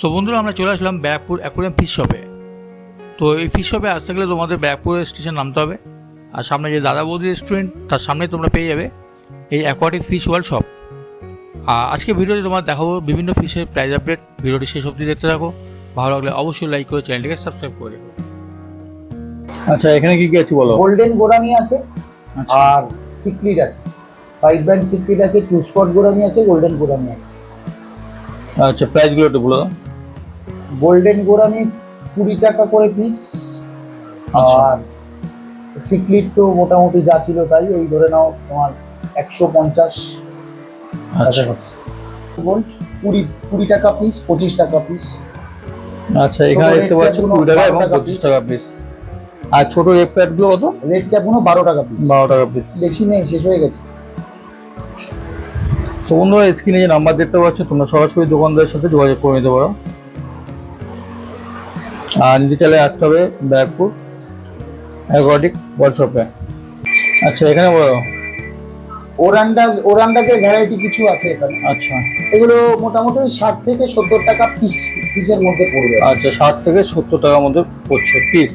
So বন্ধুরা আমরা চলে আসলাম ব্যারাকপুর অ্যাকোরিয়াম ফিশ শপে তো এই ফিশ শপে আসতে গেলে তোমাদের ব্যারাকপুর স্টেশন নামতে হবে। আর সামনে যে দাদা বৌদি রেস্টুরেন্ট তার সামনে তোমরা পেয়ে যাবে এই অ্যাকোয়াটিক ফিশ ওয়ার্ল্ড শপ আর আজকে ভিডিওতে তোমার দেখাবো বিভিন্ন ফিশের প্রাইস আপডেট ভিডিওটি শেষ অবধি দেখতে থাকো। ভালো লাগলে অবশ্যই লাইক করে চ্যানেলটিকে সাবস্ক্রাইব করে আচ্ছা এখানে কি কি আছে বলো? গোল্ডেন গোরামি আছে আচ্ছা। আর সিক্রিট আছে। ফাইভ ব্যান্ড সিক্রিট আছে টু স্পট গোরামি আছে গোল্ডেন গোরামি আছে। আচ্ছা প্রাইসগুলো একটু বলো। দাও। গোল্ডেন গোরামি কুড়ি টাকা করে পিস আচ্ছা। আর সিক্রিট তো মোটামুটি যা ছিল তাই ওই ধরে নাও তোমার একশো পঞ্চাশ। আচ্ছা। গোল্ড কুড়ি কুড়ি টাকা পিস পঁচিশ টাকা পিস আচ্ছা এখানে দেখতে পাচ্ছ কুড়ি টাকা এবং পঁচিশ টাকা পিস আর ছোট রেড প্যাডগুলো কত? রেড ক্যাপগুলো বারো টাকা পিস বারো টাকা পিস বেশি নেই শেষ হয়ে গেছে। তো বন্ধুরা স্ক্রিনে যে নাম্বার দেখতে পাচ্ছ তোমরা সরাসরি দোকানদারের সাথে যোগাযোগ করে নিতে পারো। আর নিতে চাইলে আসতে হবে ব্যাগপুর অ্যাকোয়াটিক ওয়ার্কশপে আচ্ছা এখানে বলো। ওরান্ডাজ ওরান্ডাজের ভ্যারাইটি কিছু আছে এখানে। আচ্ছা। এগুলো মোটামুটি ষাট থেকে সত্তর টাকা পিস পিসের মধ্যে পড়বে। আচ্ছা ষাট থেকে সত্তর টাকার মধ্যে পড়ছে পিস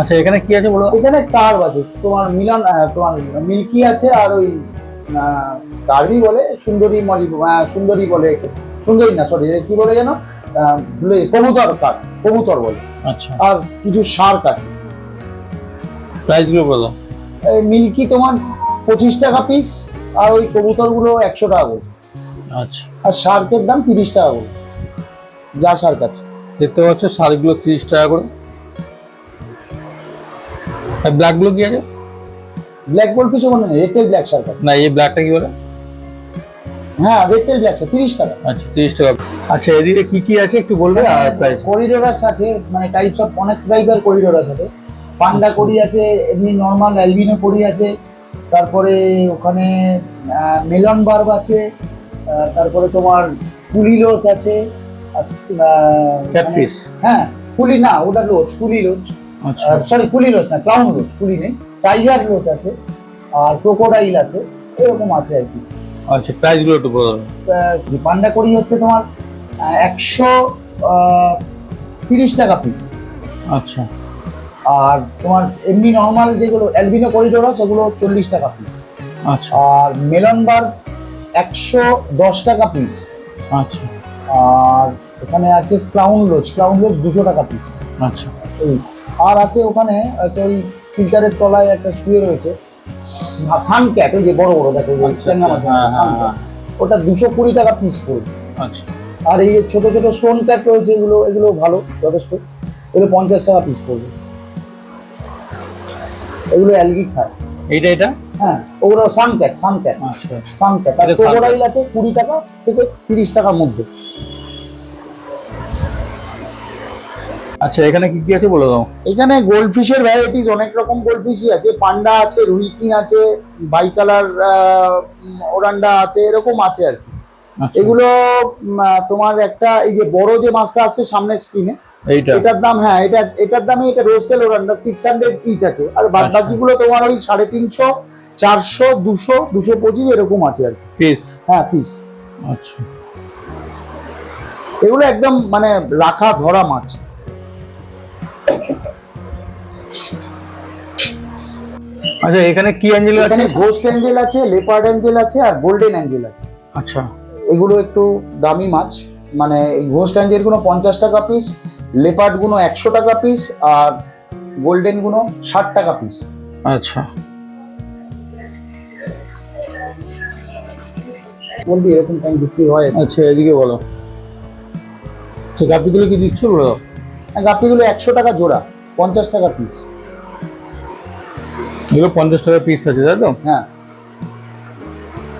আচ্ছা এখানে কি আছে বলো? এখানে কার্ভ আছে তোমার মিলন তোমার মিল্কি আছে আর ওই কার্ভি বলে সুন্দরী মলি সুন্দরী বলে সুন্দরী না সরি কি বলে যেন? কবুতর কার্ভ কবুতর বলে। আচ্ছা। আর কিছু শার্ক আছে। প্রাইসগুলো বলো। মিল্কি তোমার পঁচিশ টাকা পিস আর ওই কবুতরগুলো একশো টাকা করে। আচ্ছা। আর শার্কের দাম তিরিশ টাকা করে। যা শার্ক আছে। দেখতে পাচ্ছ শাড়িগুলো তিরিশ টাকা করে। আর ব্ল্যাকগুলো কি আছে? ব্ল্যাক গোল্ড কিছু মনে নেই রেটেল ব্ল্যাক শার্ক না এই ব্ল্যাকটা কি বলে? হ্যাঁ রেটেল ব্ল্যাক শার্ক তিরিশ টাকা। আচ্ছা তিরিশ টাকা। আচ্ছা এদিকে কি কি আছে একটু বলবে? আর প্রাইস করিডোরাস আছে মানে টাইপস অফ অনেক টাইপের করিডোরাস আছে পান্ডা করি আছে এমনি নর্মাল অ্যালবিনো করি আছে তারপরে ওখানে মেলন বার্ব আছে তারপরে তোমার কুলি লোচ আছে হ্যাঁ কুলি না ওটা লোচ কুলি লোচ আচ্ছা। সরি কুলি লোচ না ক্লাউন লোচ কুলি নেই। টাইগার লোচ আছে আর ক্রোকোডাইল আছে এরকম আছে আর কি। আচ্ছা প্রাইসগুলো একটু বলে। যে পান্ডা করি হচ্ছে তোমার একশো তিরিশ টাকা পিস আচ্ছা। আর তোমার এমনি নর্মাল যেগুলো অ্যালবিনো করিডোরা সেগুলো চল্লিশ টাকা পিস আচ্ছা। আর মেলন বার একশো দশ টাকা পিস আচ্ছা। আর ওখানে আছে ক্লাউন লোজ ক্লাউন লোজ দুশো টাকা পিস আচ্ছা। এই আর আছে ওখানে একটা ওই ফিল্টারের তলায় একটা শুয়ে রয়েছে। সান ক্যাট ওই যে বড় বড় দেখো আচ্ছা, হ্যাঁ, হ্যাঁ, cat। ওটা দুশো কুড়ি টাকা পিস পড়বে আচ্ছা। আর এই যে ছোট ছোট স্টোন ক্যাট রয়েছে এগুলো এগুলো ভালো যথেষ্ট। এগুলো পঞ্চাশ টাকা পিস পড়বে এগুলো অ্যালগি খায়। এইটা এটা? হ্যাঁ ওগুলো সান ক্যাট সান ক্যাট আচ্ছা সান ক্যাট আর। ক্রোকোডাইল আছে কুড়ি টাকা থেকে তিরিশ টাকার মধ্যে। আচ্ছা এখানে কি কি আছে বলে দাও? এখানে গোল্ড ফিশের ভ্যারাইটিস অনেক রকম গোল্ড ফিশই আছে। পান্ডা আছে রুইকিন আছে বাই কালার ওরান্ডা আছে এরকম আছে আর কি। আচ্ছা, এগুলো তোমার একটা এই যে বড় যে মাছটা আসছে সামনের স্ক্রিনে এইটা। এটার দাম হ্যাঁ এটা এটার দামে এটা rosetail oranda six hundred each আছে। আর বাদ আচ্ছা। বাকিগুলো তোমার ওই সাড়ে তিনশো চারশো দুশো দুশো পঁচিশ এরকম আছে আর কি। পিস হ্যাঁ পিস আচ্ছা। এগুলো একদম মানে রাখা ধরা মাছ। আচ্ছা এখানে কি অ্যাঞ্জেল আছে? এখানে ঘোস্ট অ্যাঞ্জেল আছে লেপার্ড অ্যাঞ্জেল আছে আর গোল্ডেন অ্যাঞ্জেল আছে। আচ্ছা। এগুলো একটু দামি মাছ মানে এই ঘোস্ট অ্যাঞ্জেলগুলো পঞ্চাশ টাকা পিস লেপার্ডগুলো একশো টাকা পিস আর গোল্ডেনগুলো ষাট টাকা পিস আচ্ছা। বলবি এরকম টাইম বিক্রি হয়। আচ্ছা এদিকে বলো। আচ্ছা গাপিগুলো কি দিচ্ছ বলে? গাপ্পিগুলো একশো টাকা জোড়া পঞ্চাশ টাকা পিস এগুলো পঞ্চাশ টাকা পিস আছে তাই তো? হ্যাঁ।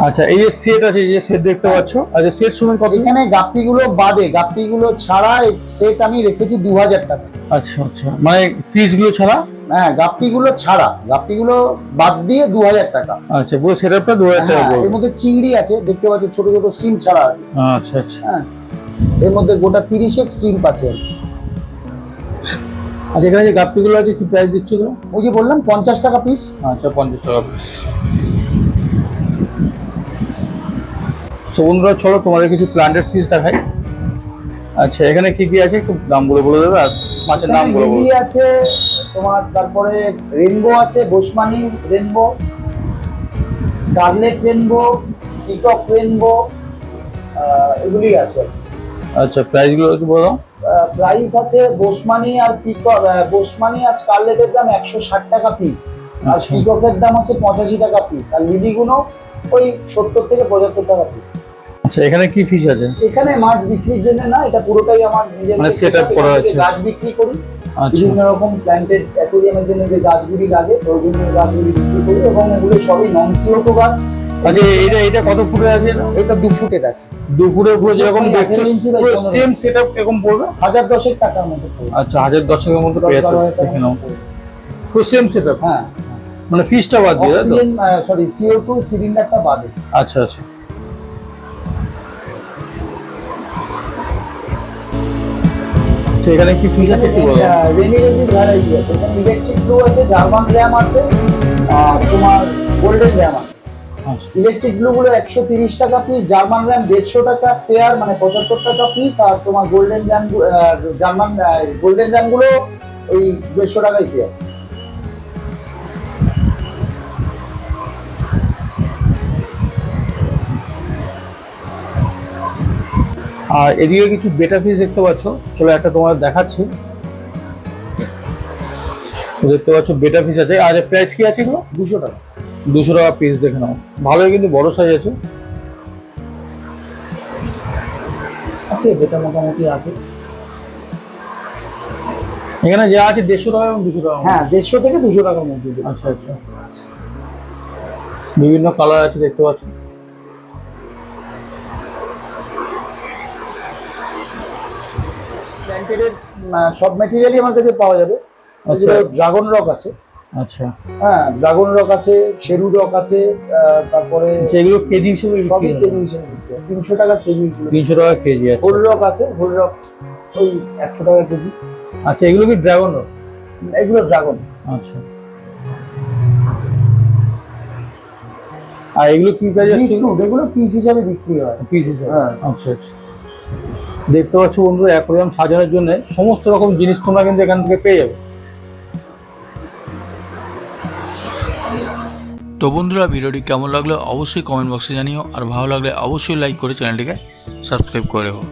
আচ্ছা এই যে সেট আছে এই যে সেট দেখতে পাচ্ছ আচ্ছা সেট সময় কত? এখানে গাপ্পিগুলো বাদে গাপ্পিগুলো ছাড়া সেট আমি রেখেছি দু হাজার টাকা। আচ্ছা আচ্ছা মানে পিসগুলো ছাড়া? হ্যাঁ গাপ্পিগুলো ছাড়া গাপ্পিগুলো বাদ দিয়ে দু হাজার টাকা। আচ্ছা পুরো সেটআপটা দু হাজার টাকা হ্যাঁ, এর মধ্যে চিংড়ি আছে দেখতে পাচ্ছ ছোট ছোট সিম ছাড়া আছে। আচ্ছা আচ্ছা। হ্যাঁ এর মধ্যে গোটা তিরিশেক শ্রিম্প আছে আর কি। আচ্ছা এখানে যে গাপ্পিগুলো আছে কি প্রাইস দিচ্ছ এগুলো? ওই যে বললাম পঞ্চাশ টাকা পিস আচ্ছা পঞ্চাশ টাকা পিস বন্ধুরা চলো তোমাদের কিছু প্লান্টেড ফিস দেখাই। আচ্ছা এখানে কি কি আছে? একটু দামগুলো বলে দেবে আর মাছের নামগুলো বলে। আছে তোমার তারপরে রেনবো আছে boesemani rainbow scarlet rainbow peacock rainbow এগুলি আছে। আচ্ছা প্রাইসগুলো একটু বলে। প্রাইস আছে বোসমানি আর পিকক বোসমানি আর স্কারলেটের দাম একশো ষাট টাকা পিস আর আচ্ছা। পিককের দাম হচ্ছে পঁচাশি টাকা পিস আর লিলিগুলো ওই সত্তর থেকে পঁচাত্তর টাকা পিস আচ্ছা এখানে কি ফিস আছে? এখানে মাছ বিক্রির জন্য না এটা পুরোটাই আমার নিজের মানে setup করা আছে। গাছ বিক্রি করি। আচ্ছা। বিভিন্ন রকম প্ল্যান্টেড অ্যাকোরিয়ামের জন্য যে গাছগুলি লাগে ওই জন্য গাছগুলি বিক্রি করি এবং এগুলো সবই নন সিওটো গাছ। আচ্ছা এটা এটা কত ফুটের আছে এটা দু ফুটের আছে দুপুরের পুরো যেরকম দেখছ 18 ইঞ্চি বা 15 সেম সেট আপ কীরকম পড়বে হাজার দশেক টাকার মতো। আচ্ছা হাজার দশেকের মতো পেয়ে যাচ্ছে দেখে নাও পুরো সেম সেট আপ হ্যাঁ মানে ফিসটা বাদ দিয়ে অক্সিজেন সরি সিও টু সিলিন্ডারটা বাদে আচ্ছা আচ্ছা আচ্ছা এখানে কি ফিস আছে একটু বলো রেনি ভ্যারাইটি আছে ইলেকট্রিক ব্লু আছে জার্মান র্যাম আছে আর তোমার গোল্ডেন র্যাম আছে আচ্ছা ইলেকট্রিক ব্লু গুলো একশো তিরিশ টাকা পিস জার্মান র্যাম দেড়শো টাকা পেয়ার মানে পঁচাত্তর টাকা পিস আর তোমার গোল্ডেন র্যাম জার্মান গোল্ডেন র্যামগুলো ওই দেড়শো টাকাই পেয়ার আর এদিকে কিছু বেটা ফিস দেখতে পাচ্ছ চলো একটা তোমার দেখাচ্ছি। দেখতে পাচ্ছ বেটা ফিস আছে আর প্রাইস কি আছে এগুলো? দুশো টাকা। দুশো টাকা পিস দেখে নাও। ভালোই কিন্তু বড় সাইজ আছে। আছে এটা মোটামুটি আছে। এখানে যা আছে দেড়শো টাকা এবং দুশো টাকা। হ্যাঁ দেড়শো থেকে দুশো টাকার মধ্যে আচ্ছা আচ্ছা। বিভিন্ন কালার আছে দেখতে পাচ্ছ? প্ল্যান্টেডের সব ম্যাটেরিয়ালই আমার কাছে পাওয়া যাবে। আচ্ছা। ড্রাগন রক আছে। আচ্ছা। হ্যাঁ ড্রাগন রক আছে শেরু রক আছে তারপরে আচ্ছা এগুলো কেজি হিসেবে সবই কেজি হিসেবে তিনশো টাকা কেজি তিনশো টাকা কেজি আছে হোল রক আছে হোল রক ওই একশো টাকা কেজি। আচ্ছা এগুলো কি ড্রাগন এগুলো ড্রাগন। আচ্ছা। আর এগুলো কি প্রাইস আছে এগুলো পিস হিসাবে বিক্রি হয়। পিস হিসেবে। হ্যাঁ। আচ্ছা আচ্ছা। দেখতে পাচ্ছ বন্ধুরা অ্যাকোরিয়াম সাজানোর জন্য সমস্ত রকম জিনিস তোমরা কিন্তু এখান থেকে পেয়ে যাবে। তো বন্ধুরা, ভিডিওটি কেমন লাগল অবশ্যই কমেন্ট বক্সে জানিও, আর ভালো লাগলে অবশ্যই লাইক করে চ্যানেলটিকে সাবস্ক্রাইব করে রেখো।